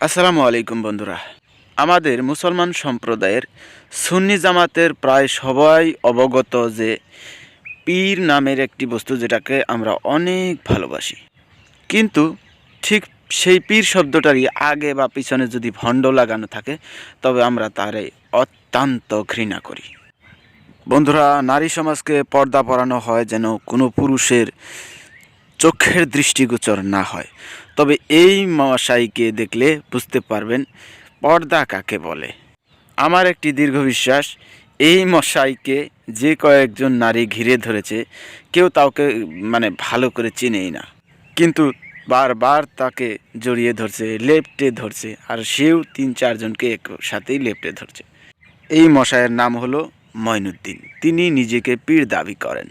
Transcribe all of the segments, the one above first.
আসসালামু আলাইকুম বন্ধুরা। আমাদের মুসলমান সম্প্রদায়ের সুন্নি জামাতের প্রায় সবাই অবগত যে পীর নামের একটি বস্তু যেটাকে আমরা অনেক ভালোবাসি। কিন্তু ঠিক সেই পীর শব্দটারই আগে বা পিছনে যদি ভণ্ড লাগানো থাকে, তবে আমরা তারে অত্যন্ত ঘৃণা করি। বন্ধুরা, নারী সমাজকে পর্দা পরানো হয় যেন কোনো পুরুষের চোখের দৃষ্টিগোচর না হয়। তবে এই মশাইকে দেখলে বুঝতে পারবেন পর্দা কাকে বলে। আমার একটি দীর্ঘ বিশ্বাস, এই মশাইকে যে কয়েকজন নারী ঘিরে ধরেছে, কেউ তাকে মানে ভালো করে চিনেই না। কিন্তু বারবার তাকে জড়িয়ে ধরছে, লেপটে ধরছে, আর সেও তিন চারজনকে একসাথেই লেপটে ধরছে। এই মশাইয়ের নাম হলো মঈনুদ্দিন তিনি নিজেকে পীর দাবি করেন।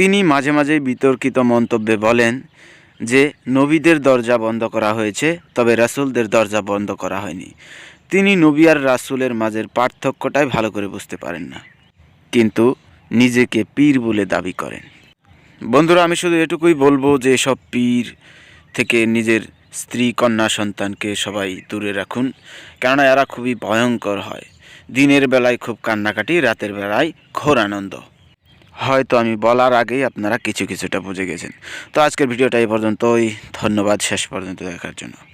তিনি মাঝে মাঝে বিতর্কিত মন্তব্যে বলেন যে, নবীদের দরজা বন্ধ করা হয়েছে, তবে রাসূলদের দরজা বন্ধ করা হয়নি। তিনি নবী আর রাসূলের মাঝের পার্থক্যটাই ভালো করে বুঝতে পারেন না। কিন্তু নিজেকে পীর বলে দাবি করেন। বন্ধুরা, আমি শুধু এটুকুই বলব যে সব পীর থেকে নিজের স্ত্রী, কন্যা, সন্তানকে সবাই দূরে রাখুন। কেননা এরা খুবই ভয়ঙ্কর হয়। দিনের বেলায় খুব কান্নাকাটি, রাতের বেলায় ঘোর আনন্দ হয়তো আমি বলার আগেই আপনারা কিছু, কিছুটা বুঝে গেছেন। তো আজকের ভিডিওটা এই পর্যন্তই। ধন্যবাদ, শেষ পর্যন্ত দেখার জন্য।